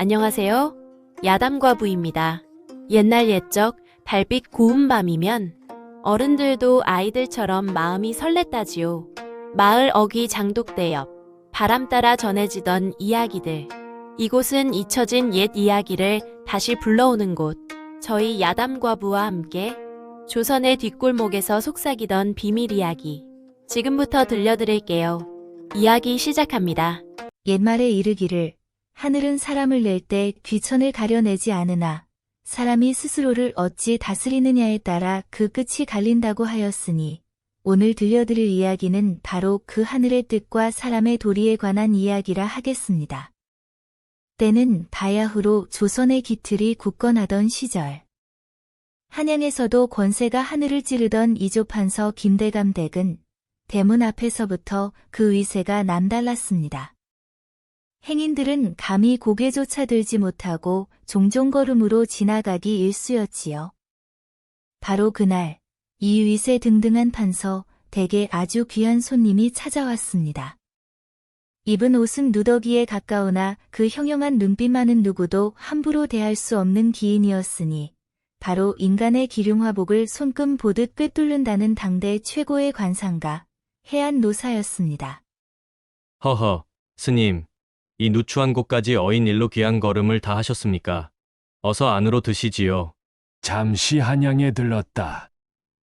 안녕하세요. 야담과부입니다. 옛날 옛적 달빛 고운 밤이면 어른들도 아이들처럼 마음이 설렜다지요. 마을 어귀 장독대 옆 바람 따라 전해지던 이야기들. 이곳은 잊혀진 옛 이야기를 다시 불러오는 곳. 저희 야담과부와 함께 조선의 뒷골목에서 속삭이던 비밀 이야기. 지금부터 들려드릴게요. 이야기 시작합니다. 옛말에 이르기를 하늘은 사람을 낼 때 귀천을 가려내지 않으나 사람이 스스로를 어찌 다스리느냐에 따라 그 끝이 갈린다고 하였으니 오늘 들려드릴 이야기는 바로 그 하늘의 뜻과 사람의 도리에 관한 이야기라 하겠습니다. 때는 바야흐로 조선의 기틀이 굳건하던 시절. 한양에서도 권세가 하늘을 찌르던 이조판서 김대감 댁은 대문 앞에서부터 그 위세가 남달랐습니다. 행인들은 감히 고개조차 들지 못하고 종종 걸음으로 지나가기 일쑤였지요. 바로 그날 이 위세 등등한 판서 댁에 아주 귀한 손님이 찾아왔습니다. 입은 옷은 누더기에 가까우나 그 형용한 눈빛만은 누구도 함부로 대할 수 없는 기인이었으니 바로 인간의 기륭화복을 손금 보듯 꿰뚫는다는 당대 최고의 관상가 해안 노사였습니다. 허허, 스님, 이 누추한 곳까지 어인 일로 귀한 걸음을 다 하셨습니까? 어서 안으로 드시지요. 잠시 한양에 들렀다.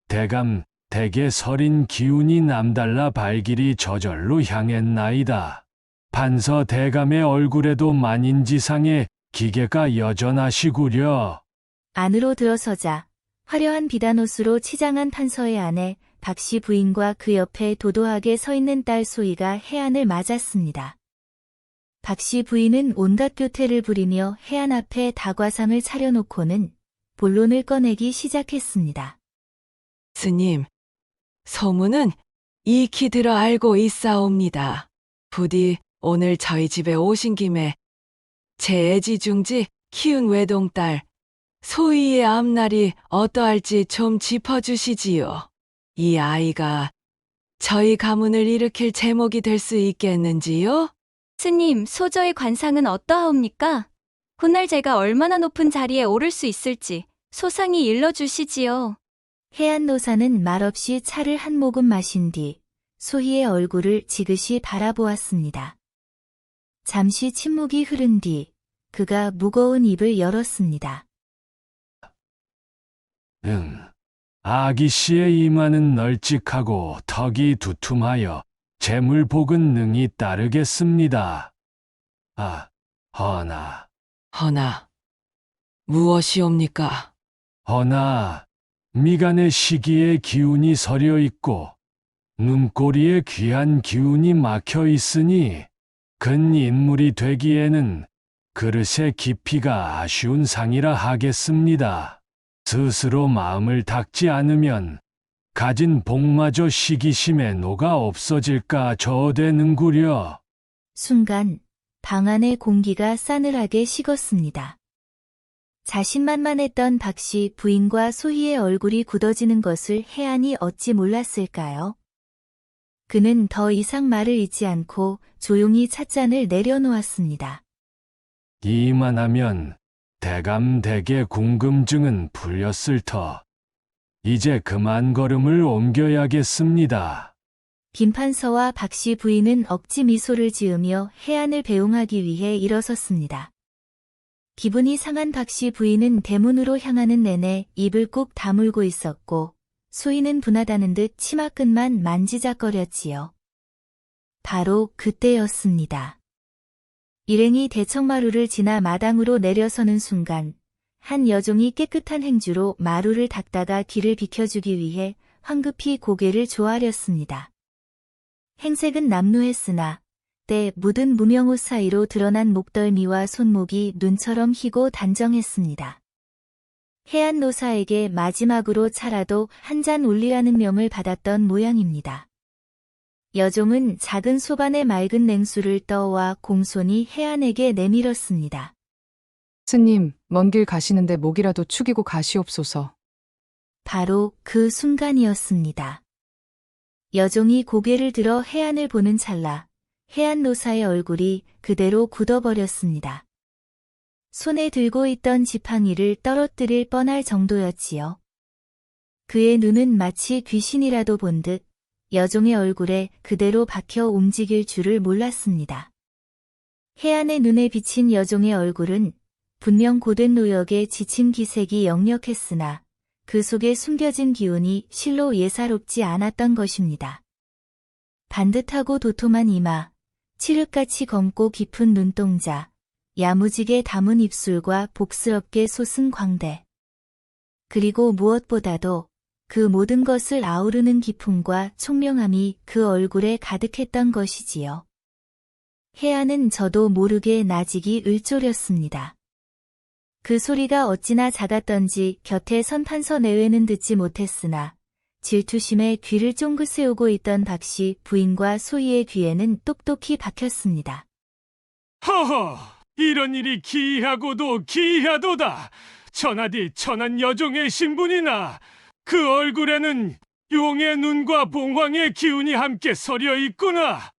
대감, 대개 서린 기운이 남달라 발길이 저절로 향했나이다. 판서 대감의 얼굴에도 만인지상의 기계가 여전하시구려. 안으로 들어서자 화려한 비단옷으로 치장한 판서의 아내 박씨 부인과 그 옆에 도도하게 서 있는 딸 소희가 해안을 맞았습니다. 박씨 부인은 온갖 교태를 부리며 해안 앞에 다과상을 차려놓고는 본론을 꺼내기 시작했습니다. 스님, 소문은 익히 들어 알고 있사옵니다. 부디 오늘 저희 집에 오신 김에 제 애지중지 키운 외동딸 소희의 앞날이 어떠할지 좀 짚어주시지요. 이 아이가 저희 가문을 일으킬 제목이 될 수 있겠는지요? 스님, 소저의 관상은 어떠하옵니까? 훗날 제가 얼마나 높은 자리에 오를 수 있을지 소상히 일러주시지요. 해안 노사는 말없이 차를 한 모금 마신 뒤 소희의 얼굴을 지그시 바라보았습니다. 잠시 침묵이 흐른 뒤 그가 무거운 입을 열었습니다. 응. 아기 씨의 이마는 널찍하고 턱이 두툼하여 재물복은 능히 따르겠습니다. 아, 허나, 허나, 무엇이옵니까? 허나, 미간의 시기에 기운이 서려 있고, 눈꼬리에 귀한 기운이 막혀 있으니, 근 인물이 되기에는 그릇의 깊이가 아쉬운 상이라 하겠습니다. 스스로 마음을 닦지 않으면 가진 복마저 시기심에 녹아 없어질까 저되는구려. 순간 방 안의 공기가 싸늘하게 식었습니다. 자신만만했던 박씨 부인과 소희의 얼굴이 굳어지는 것을 해안이 어찌 몰랐을까요? 그는 더 이상 말을 잇지 않고 조용히 찻잔을 내려놓았습니다. 이만하면 대감 댁의 궁금증은 풀렸을 터. 이제 그만 걸음을 옮겨야겠습니다. 김판서와 박씨 부인은 억지 미소를 지으며 해안을 배웅하기 위해 일어섰습니다. 기분이 상한 박씨 부인은 대문으로 향하는 내내 입을 꾹 다물고 있었고 소희는 분하다는 듯 치마끝만 만지작거렸지요. 바로 그때였습니다. 일행이 대청마루를 지나 마당으로 내려서는 순간 한 여종이 깨끗한 행주로 마루를 닦다가 길을 비켜주기 위해 황급히 고개를 조아렸습니다. 행색은 남루했으나 때 묻은 무명옷 사이로 드러난 목덜미와 손목이 눈처럼 희고 단정했습니다. 해안 노사에게 마지막으로 차라도 한 잔 올리라는 명을 받았던 모양입니다. 여종은 작은 소반에 맑은 냉수를 떠와 공손히 해안에게 내밀었습니다. 스님, 먼 길 가시는데 목이라도 축이고 가시옵소서. 바로 그 순간이었습니다. 여종이 고개를 들어 해안을 보는 찰나 해안 노사의 얼굴이 그대로 굳어버렸습니다. 손에 들고 있던 지팡이를 떨어뜨릴 뻔할 정도였지요. 그의 눈은 마치 귀신이라도 본 듯 여종의 얼굴에 그대로 박혀 움직일 줄을 몰랐습니다. 해안의 눈에 비친 여종의 얼굴은 분명 고된 노역에 지친 기색이 역력했으나 그 속에 숨겨진 기운이 실로 예사롭지 않았던 것입니다. 반듯하고 도톰한 이마, 칠흑같이 검고 깊은 눈동자, 야무지게 담은 입술과 복스럽게 솟은 광대. 그리고 무엇보다도 그 모든 것을 아우르는 기품과 총명함이 그 얼굴에 가득했던 것이지요. 해안은 저도 모르게 나직이 을조렸습니다. 그 소리가 어찌나 작았던지 곁에 선 판서 내외는 듣지 못했으나 질투심에 귀를 쫑긋 세우고 있던 박씨 부인과 소희의 귀에는 똑똑히 박혔습니다. 허허, 이런 일이 기이하고도 기이하도다. 천하디 천한 여종의 신분이나 그 얼굴에는 용의 눈과 봉황의 기운이 함께 서려 있구나.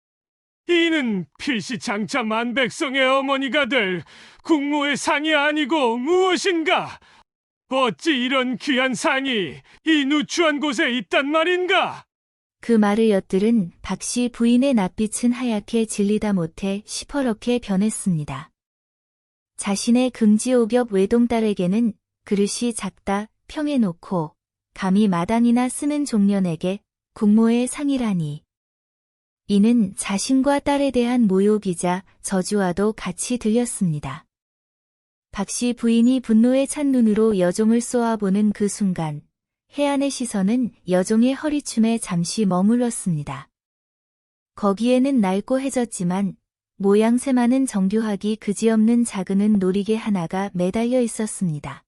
이는 필시 장차 만백성의 어머니가 될 국모의 상이 아니고 무엇인가? 어찌 이런 귀한 상이 이 누추한 곳에 있단 말인가? 그 말을 엿들은 박씨 부인의 낯빛은 하얗게 질리다 못해 시퍼렇게 변했습니다. 자신의 금지오겹 외동딸에게는 그릇이 작다 평해놓고 감히 마당이나 쓰는 종년에게 국모의 상이라니. 이는 자신과 딸에 대한 모욕이자 저주와도 같이 들렸습니다. 박씨 부인이 분노에 찬 눈으로 여종을 쏘아보는 그 순간 해안의 시선은 여종의 허리춤에 잠시 머물렀습니다. 거기에는 낡고 해졌지만 모양새많은 정교하기 그지없는 작은 놀이개 하나가 매달려 있었습니다.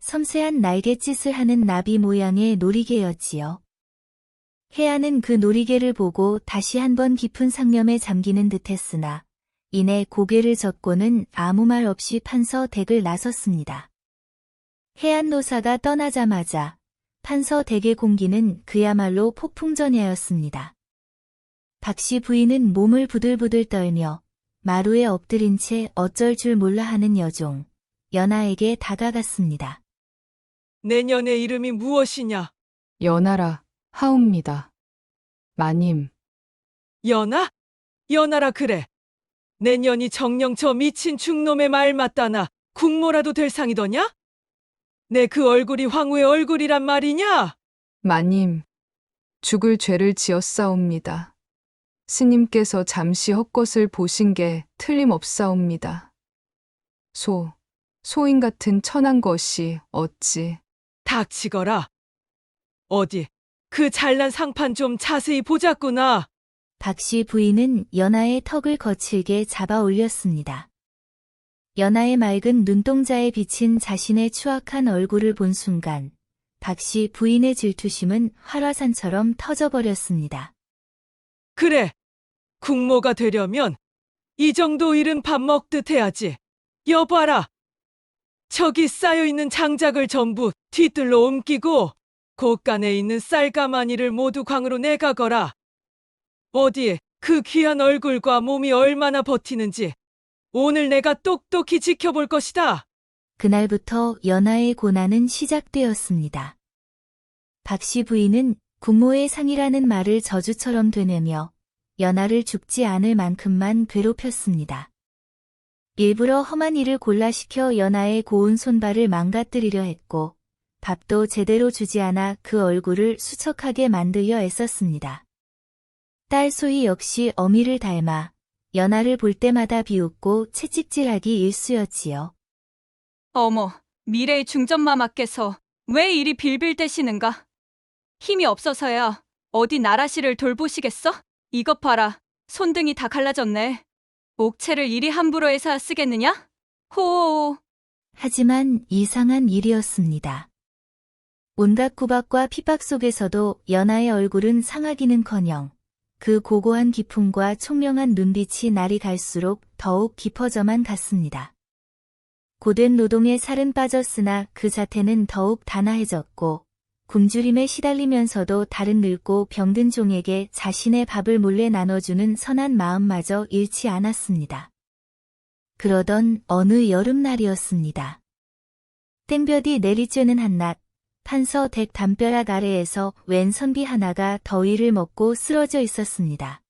섬세한 날갯짓을 하는 나비 모양의 놀이개였지요. 해안은 그 놀이개를 보고 다시 한번 깊은 상념에 잠기는 듯했으나 이내 고개를 젓고는 아무 말 없이 판서 댁을 나섰습니다. 해안 노사가 떠나자마자 판서 댁의 공기는 그야말로 폭풍전야였습니다. 박씨 부인은 몸을 부들부들 떨며 마루에 엎드린 채 어쩔 줄 몰라 하는 여종, 연하에게 다가갔습니다. 내년의 이름이 무엇이냐? 연하라 하옵니다. 마님, 연하? 연하라 그래. 내년이 저 미친 중놈의 말 맞다나 국모라도 될 상이더냐? 내 그 얼굴이 황후의 얼굴이란 말이냐? 마님, 죽을 죄를 지었사옵니다. 스님께서 잠시 헛것을 보신 게 틀림없사옵니다. 소, 소인 같은 천한 것이 어찌 닥치거라. 어디 그 잘난 상판 좀 자세히 보자꾸나. 박씨 부인은 연하의 턱을 거칠게 잡아 올렸습니다. 연하의 맑은 눈동자에 비친 자신의 추악한 얼굴을 본 순간 박씨 부인의 질투심은 활화산처럼 터져버렸습니다. 그래. 국모가 되려면 이 정도 일은 밥 먹듯 해야지. 여봐라. 저기 쌓여있는 장작을 전부 뒤뜰로 옮기고 곳간에 있는 쌀가마니를 모두 광으로 내가거라. 어디 그 귀한 얼굴과 몸이 얼마나 버티는지 오늘 내가 똑똑히 지켜볼 것이다. 그날부터 연하의 고난은 시작되었습니다. 박씨 부인은 국모의 상이라는 말을 저주처럼 되뇌며 연하를 죽지 않을 만큼만 괴롭혔습니다. 일부러 험한 일을 골라시켜 연하의 고운 손발을 망가뜨리려 했고 밥도 제대로 주지 않아 그 얼굴을 수척하게 만들려 애썼습니다. 딸 소희 역시 어미를 닮아 연하를 볼 때마다 비웃고 채찍질하기 일쑤였지요. 어머, 미래의 중전마마께서 왜 이리 빌빌 대시는가? 힘이 없어서야 어디 나라시를 돌보시겠어? 이것 봐라, 손등이 다 갈라졌네. 옥체를 이리 함부로 해서 쓰겠느냐? 호호. 하지만 이상한 일이었습니다. 온갖 구박과 핍박 속에서도 연하의 얼굴은 상하기는커녕 그 고고한 기품과 총명한 눈빛이 날이 갈수록 더욱 깊어져만 갔습니다. 고된 노동에 살은 빠졌으나 그 자태는 더욱 단아해졌고 굶주림에 시달리면서도 다른 늙고 병든 종에게 자신의 밥을 몰래 나눠주는 선한 마음마저 잃지 않았습니다. 그러던 어느 여름날이었습니다. 땡볕이 내리쬐는 한낮, 판서 댁 담벼락 아래에서 웬 선비 하나가 더위를 먹고 쓰러져 있었습니다.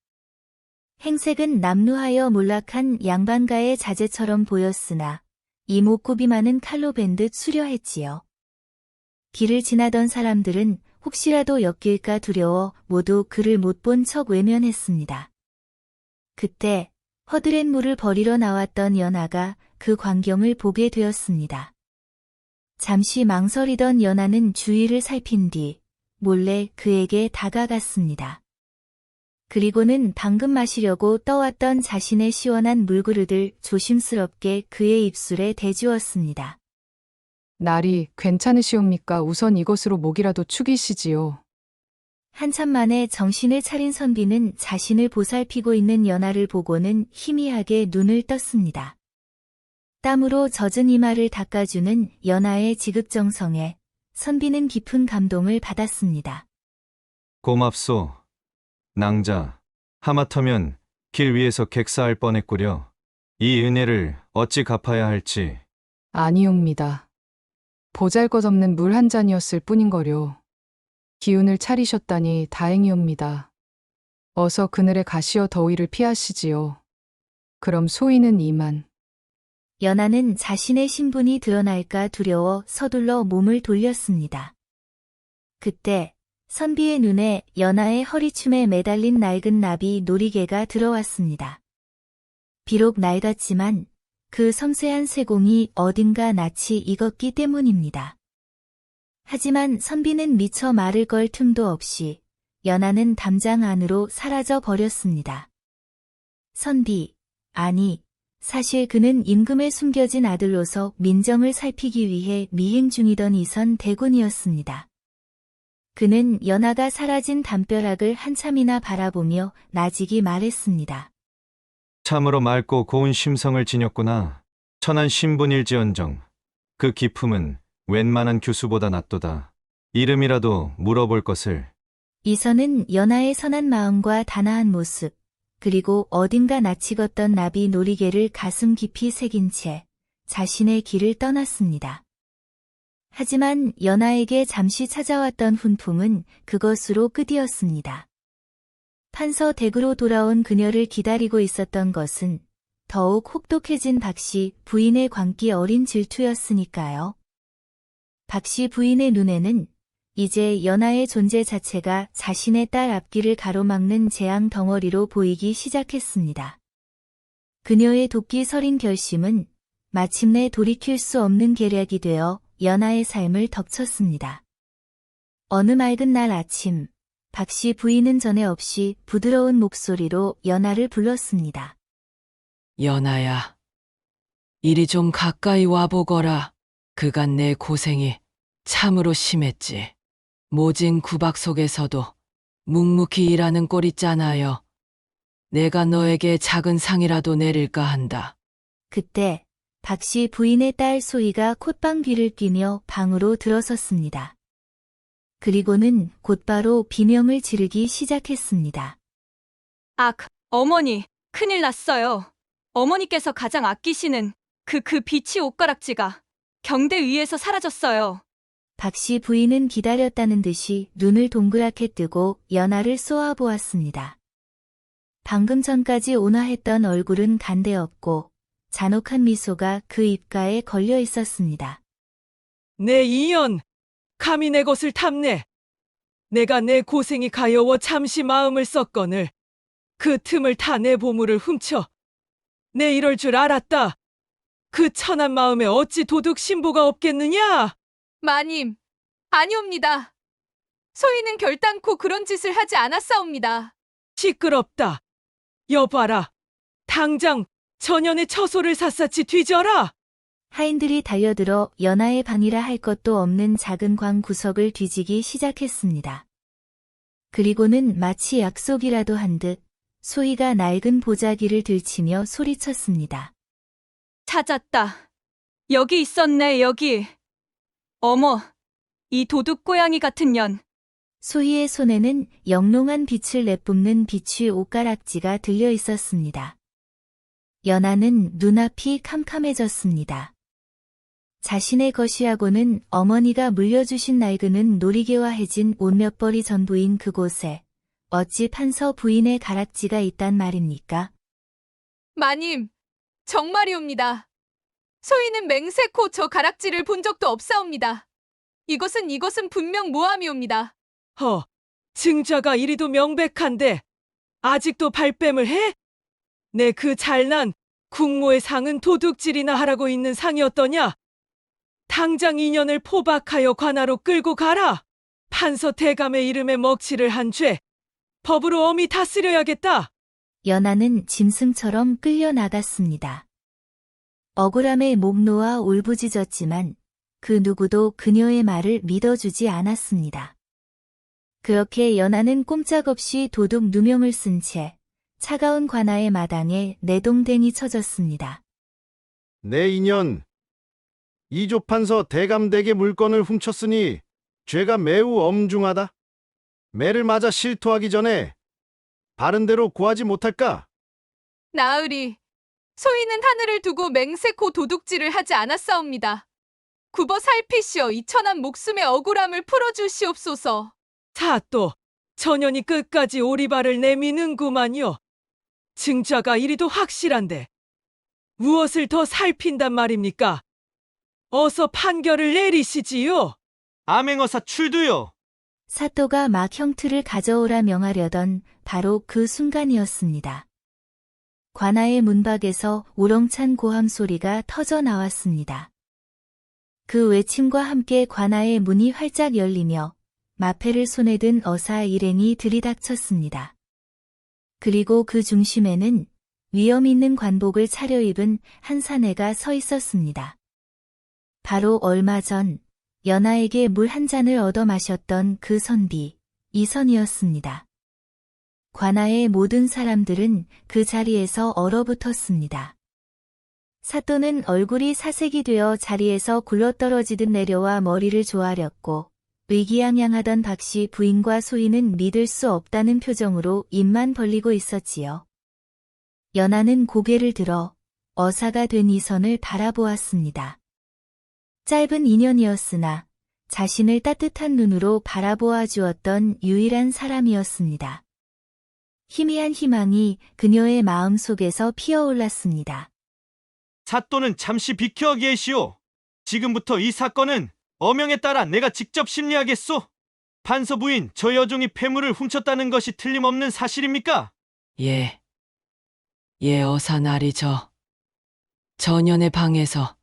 행색은 남루하여 몰락한 양반가의 자재처럼 보였으나 이목구비 많은 칼로 벤듯 수려했지요. 길을 지나던 사람들은 혹시라도 엮일까 두려워 모두 그를 못 본 척 외면했습니다. 그때 허드렛 물을 버리러 나왔던 연하가 그 광경을 보게 되었습니다. 잠시 망설이던 연하는 주위를 살핀 뒤 몰래 그에게 다가갔습니다. 그리고는 방금 마시려고 떠왔던 자신의 시원한 물그릇을 조심스럽게 그의 입술에 대주었습니다. 날이 괜찮으시옵니까? 우선 이것으로 목이라도 축이시지요. 한참 만에 정신을 차린 선비는 자신을 보살피고 있는 연하를 보고는 희미하게 눈을 떴습니다. 땀으로 젖은 이마를 닦아주는 연하의 지극정성에 선비는 깊은 감동을 받았습니다. 고맙소. 낭자, 하마터면 길 위에서 객사할 뻔했구려. 이 은혜를 어찌 갚아야 할지. 아니옵니다. 보잘것없는 물 한 잔이었을 뿐인거려. 기운을 차리셨다니 다행이옵니다. 어서 그늘에 가시어 더위를 피하시지요. 그럼 소인은 이만. 연하는 자신의 신분이 드러날까 두려워 서둘러 몸을 돌렸습니다. 그때 선비의 눈에 연하의 허리춤에 매달린 낡은 나비 놀이개가 들어왔습니다. 비록 낡았지만 그 섬세한 쇠공이 어딘가 낯이 익었기 때문입니다. 하지만 선비는 미처 말을 걸 틈도 없이 연하는 담장 안으로 사라져 버렸습니다. 선비, 아니, 사실 그는 임금에 숨겨진 아들로서 민정을 살피기 위해 미행 중이던 이선 대군이었습니다. 그는 연하가 사라진 담벼락을 한참이나 바라보며 나직이 말했습니다. 참으로 맑고 고운 심성을 지녔구나. 천한 신분일지언정. 그 기품은 웬만한 교수보다 낫도다. 이름이라도 물어볼 것을. 이선은 연하의 선한 마음과 단아한 모습, 그리고 어딘가 낯익었던 나비 놀이개를 가슴 깊이 새긴 채 자신의 길을 떠났습니다. 하지만 연하에게 잠시 찾아왔던 훈풍은 그것으로 끝이었습니다. 판서 댁으로 돌아온 그녀를 기다리고 있었던 것은 더욱 혹독해진 박씨 부인의 광기 어린 질투였으니까요. 박씨 부인의 눈에는 이제 연하의 존재 자체가 자신의 딸 앞길을 가로막는 재앙 덩어리로 보이기 시작했습니다. 그녀의 도끼 서린 결심은 마침내 돌이킬 수 없는 계략이 되어 연하의 삶을 덮쳤습니다. 어느 맑은 날 아침, 박씨 부인은 전에 없이 부드러운 목소리로 연하를 불렀습니다. 연아야, 이리 좀 가까이 와보거라. 그간 내 고생이 참으로 심했지. 모진 구박 속에서도 묵묵히 일하는 꼴 있잖아요. 내가 너에게 작은 상이라도 내릴까 한다. 그때 박씨 부인의 딸 소희가 콧방 귀를 끼며 방으로 들어섰습니다. 그리고는 곧바로 비명을 지르기 시작했습니다. 악, 어머니, 큰일 났어요. 어머니께서 가장 아끼시는 그, 그 비치 옷가락지가 경대 위에서 사라졌어요. 박씨 부인은 기다렸다는 듯이 눈을 동그랗게 뜨고 연하를 쏘아보았습니다. 방금 전까지 온화했던 얼굴은 간대없고 잔혹한 미소가 그 입가에 걸려 있었습니다. 내 이연, 감히 내 것을 탐내. 내가 내 고생이 가여워 잠시 마음을 썼거늘. 그 틈을 타 내 보물을 훔쳐. 내 이럴 줄 알았다. 그 천한 마음에 어찌 도둑 신보가 없겠느냐? 마님, 아니옵니다. 소희는 결단코 그런 짓을 하지 않았사옵니다. 시끄럽다. 여봐라. 당장 전연의 처소를 샅샅이 뒤져라. 하인들이 달려들어 연하의 방이라 할 것도 없는 작은 광 구석을 뒤지기 시작했습니다. 그리고는 마치 약속이라도 한 듯 소희가 낡은 보자기를 들치며 소리쳤습니다. 찾았다. 여기 있었네, 여기. 어머, 이 도둑 고양이 같은 년. 소희의 손에는 영롱한 빛을 내뿜는 비취 옷가락지가 들려 있었습니다. 연하는 눈앞이 캄캄해졌습니다. 자신의 것이하고는 어머니가 물려주신 낡은 놀이개와 해진 옷몇 벌이 전부인 그곳에 어찌 판서 부인의 가락지가 있단 말입니까? 마님, 정말이옵니다. 소희는 맹세코 저 가락지를 본 적도 없사옵니다. 이것은 이것은 분명 모함이옵니다. 허, 증자가 이리도 명백한데 아직도 발뺌을 해? 내 그 잘난 국모의 상은 도둑질이나 하라고 있는 상이었더냐? 당장 인연을 포박하여 관하로 끌고 가라. 판서 대감의 이름에 먹칠을 한 죄, 법으로 엄히 다스려야겠다. 연하는 짐승처럼 끌려 나갔습니다. 억울함에 목 놓아 울부짖었지만 그 누구도 그녀의 말을 믿어주지 않았습니다. 그렇게 연하는 꼼짝없이 도둑 누명을 쓴 채 차가운 관아의 마당에 내동댕이 쳐졌습니다. 내 인연 이조판서 대감댁의 물건을 훔쳤으니 죄가 매우 엄중하다. 매를 맞아 실토하기 전에 바른 대로 구하지 못할까? 나으리, 소희는 하늘을 두고 맹세코 도둑질을 하지 않았사옵니다. 굽어 살피시어 이 천한 목숨의 억울함을 풀어주시옵소서. 사또, 전연이 끝까지 오리발을 내미는구만요. 증자가 이리도 확실한데 무엇을 더 살핀단 말입니까? 어서 판결을 내리시지요. 암행어사 출두요. 사또가 막 형틀을 가져오라 명하려던 바로 그 순간이었습니다. 관아의 문밖에서 우렁찬 고함 소리가 터져 나왔습니다. 그 외침과 함께 관아의 문이 활짝 열리며 마패를 손에 든 어사 일행이 들이닥쳤습니다. 그리고 그 중심에는 위험 있는 관복을 차려입은 한 사내가 서 있었습니다. 바로 얼마 전 연하에게 물 한 잔을 얻어 마셨던 그 선비, 이선이었습니다. 관아의 모든 사람들은 그 자리에서 얼어붙었습니다. 사또는 얼굴이 사색이 되어 자리에서 굴러떨어지듯 내려와 머리를 조아렸고, 의기양양하던 박씨 부인과 소희는 믿을 수 없다는 표정으로 입만 벌리고 있었지요. 연하는 고개를 들어 어사가 된 이선을 바라보았습니다. 짧은 인연이었으나 자신을 따뜻한 눈으로 바라보아 주었던 유일한 사람이었습니다. 희미한 희망이 그녀의 마음 속에서 피어올랐습니다. 사또는 잠시 비켜 계시오. 지금부터 이 사건은 어명에 따라 내가 직접 심리하겠소. 판서 부인 저 여종이 폐물을 훔쳤다는 것이 틀림없는 사실입니까? 예. 예, 어사날이 저. 전연의 방에서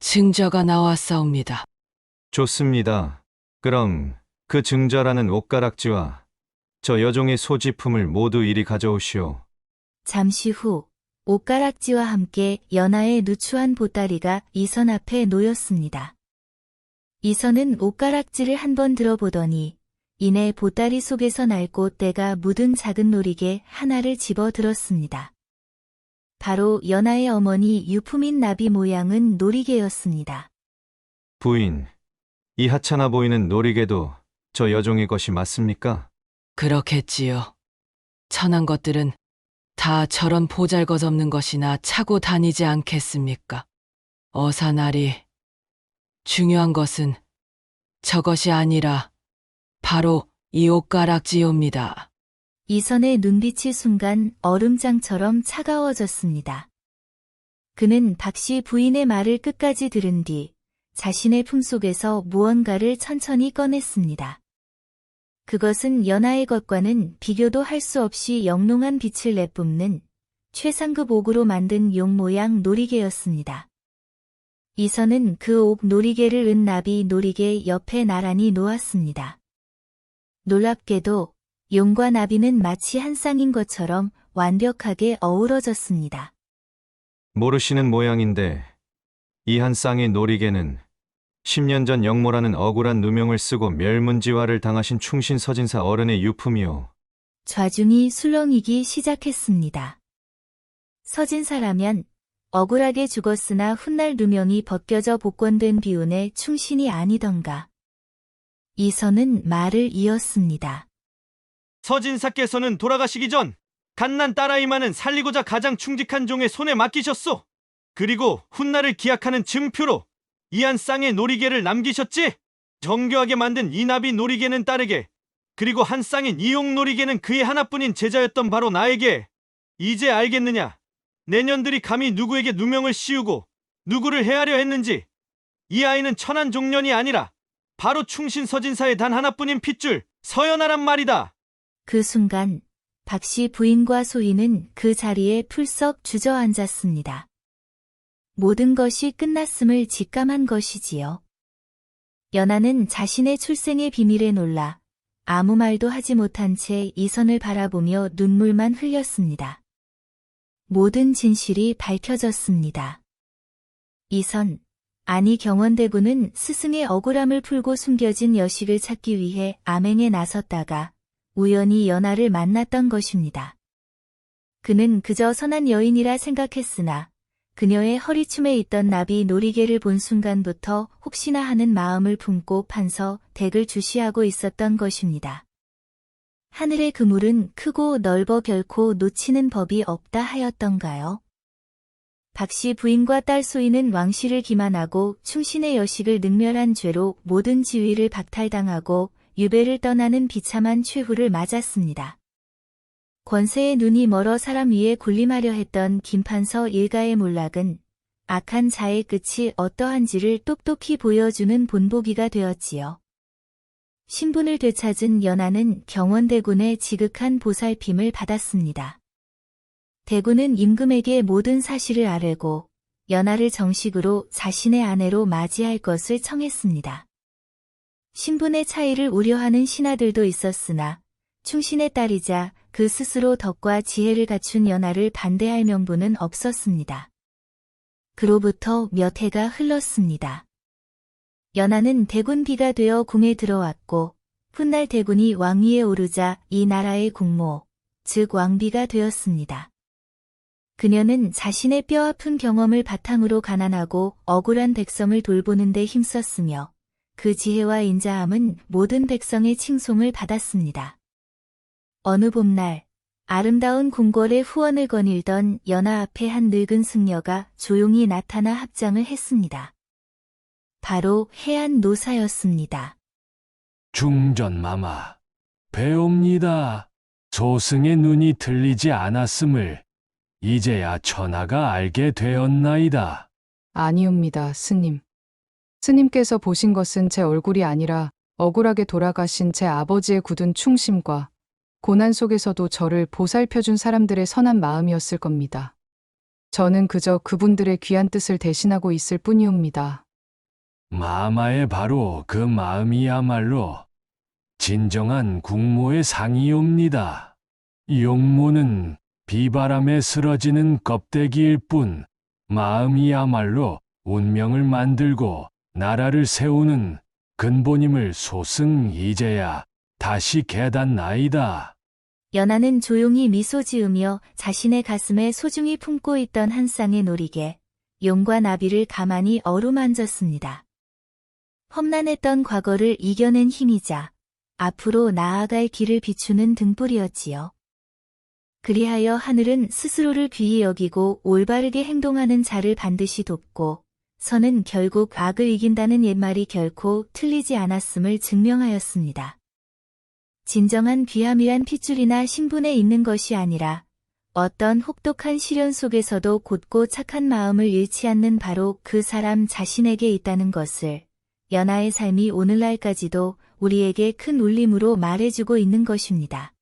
증자가 나왔사옵니다. 좋습니다. 그럼 그 증자라는 옷가락지와 저 여종의 소지품을 모두 이리 가져오시오. 잠시 후 옷가락지와 함께 연하의 누추한 보따리가 이선 앞에 놓였습니다. 이선은 옷가락지를 한번 들어보더니 이내 보따리 속에서 낡고 때가 묻은 작은 놀이개 하나를 집어 들었습니다. 바로 연하의 어머니 유품인 나비 모양은 놀이개였습니다. 부인, 이 하찮아 보이는 놀이개도 저 여종의 것이 맞습니까? 그렇겠지요. 천한 것들은 다 저런 보잘것없는 것이나 차고 다니지 않겠습니까? 어사날이 중요한 것은 저것이 아니라 바로 이 옷가락지옵니다. 이선의 눈빛이 순간 얼음장처럼 차가워졌습니다. 그는 박씨 부인의 말을 끝까지 들은 뒤 자신의 품속에서 무언가를 천천히 꺼냈습니다. 그것은 연하의 것과는 비교도 할 수 없이 영롱한 빛을 내뿜는 최상급 옥으로 만든 용 모양 놀이개였습니다. 이선은 그 옥 놀이개를 은 나비 놀이개 옆에 나란히 놓았습니다. 놀랍게도 용과 나비는 마치 한 쌍인 것처럼 완벽하게 어우러졌습니다. 모르시는 모양인데 이 한 쌍의 놀이개는 10년 전 영모라는 억울한 누명을 쓰고 멸문지화를 당하신 충신 서진사 어른의 유품이요. 좌중이 술렁이기 시작했습니다. 서진사라면 억울하게 죽었으나 훗날 누명이 벗겨져 복권된 비운의 충신이 아니던가. 이선은 말을 이었습니다. 서진사께서는 돌아가시기 전 갓난 딸아이만은 살리고자 가장 충직한 종의 손에 맡기셨소. 그리고 훗날을 기약하는 증표로 이 한 쌍의 놀이개를 남기셨지? 정교하게 만든 이 나비 놀이개는 딸에게, 그리고 한 쌍인 이용 놀이개는 그의 하나뿐인 제자였던 바로 나에게. 이제 알겠느냐? 내년들이 감히 누구에게 누명을 씌우고 누구를 해하려 했는지. 이 아이는 천한 종년이 아니라 바로 충신서진사의 단 하나뿐인 핏줄 서연아란 말이다. 그 순간 박씨 부인과 소희는 그 자리에 풀썩 주저앉았습니다. 모든 것이 끝났음을 직감한 것이지요. 연하는 자신의 출생의 비밀에 놀라 아무 말도 하지 못한 채 이선을 바라보며 눈물만 흘렸습니다. 모든 진실이 밝혀졌습니다. 이선, 아니 경원대군은 스승의 억울함을 풀고 숨겨진 여식을 찾기 위해 암행에 나섰다가 우연히 연하를 만났던 것입니다. 그는 그저 선한 여인이라 생각했으나 그녀의 허리춤에 있던 나비 놀이개를 본 순간부터 혹시나 하는 마음을 품고 판서 댁을 주시하고 있었던 것입니다. 하늘의 그물은 크고 넓어 결코 놓치는 법이 없다 하였던가요? 박씨 부인과 딸 소희는 왕실을 기만하고 충신의 여식을 능멸한 죄로 모든 지위를 박탈당하고 유배를 떠나는 비참한 최후를 맞았습니다. 권세의 눈이 멀어 사람 위에 군림하려 했던 김판서 일가의 몰락은 악한 자의 끝이 어떠한지를 똑똑히 보여주는 본보기가 되었지요. 신분을 되찾은 연하는 경원대군의 지극한 보살핌을 받았습니다. 대군은 임금에게 모든 사실을 아뢰고 연하를 정식으로 자신의 아내로 맞이할 것을 청했습니다. 신분의 차이를 우려하는 신하들도 있었으나 충신의 딸이자 그 스스로 덕과 지혜를 갖춘 연하를 반대할 명분은 없었습니다. 그로부터 몇 해가 흘렀습니다. 연하는 대군비가 되어 궁에 들어왔고 훗날 대군이 왕위에 오르자 이 나라의 국모, 즉 왕비가 되었습니다. 그녀는 자신의 뼈아픈 경험을 바탕으로 가난하고 억울한 백성을 돌보는 데 힘썼으며 그 지혜와 인자함은 모든 백성의 칭송을 받았습니다. 어느 봄날 아름다운 궁궐의 후원을 거닐던 연하 앞에 한 늙은 승려가 조용히 나타나 합장을 했습니다. 바로 해안 노사였습니다. 중전마마, 배옵니다. 조승의 눈이 틀리지 않았음을 이제야 천하가 알게 되었나이다. 아니옵니다, 스님. 스님께서 보신 것은 제 얼굴이 아니라 억울하게 돌아가신 제 아버지의 굳은 충심과 고난 속에서도 저를 보살펴준 사람들의 선한 마음이었을 겁니다. 저는 그저 그분들의 귀한 뜻을 대신하고 있을 뿐이옵니다. 마마의 바로 그 마음이야말로 진정한 국모의 상이옵니다. 용모는 비바람에 쓰러지는 껍데기일 뿐 마음이야말로 운명을 만들고 나라를 세우는 근본임을 소승 이제야 다시 깨닫나이다. 연하는 조용히 미소 지으며 자신의 가슴에 소중히 품고 있던 한 쌍의 놀이개, 용과 나비를 가만히 어루만졌습니다. 험난했던 과거를 이겨낸 힘이자 앞으로 나아갈 길을 비추는 등불이었지요. 그리하여 하늘은 스스로를 귀히 여기고 올바르게 행동하는 자를 반드시 돕고 선은 결국 악을 이긴다는 옛말이 결코 틀리지 않았음을 증명하였습니다. 진정한 귀함이란 핏줄이나 신분에 있는 것이 아니라 어떤 혹독한 시련 속에서도 곧고 착한 마음을 잃지 않는 바로 그 사람 자신에게 있다는 것을 연하의 삶이 오늘날까지도 우리에게 큰 울림으로 말해주고 있는 것입니다.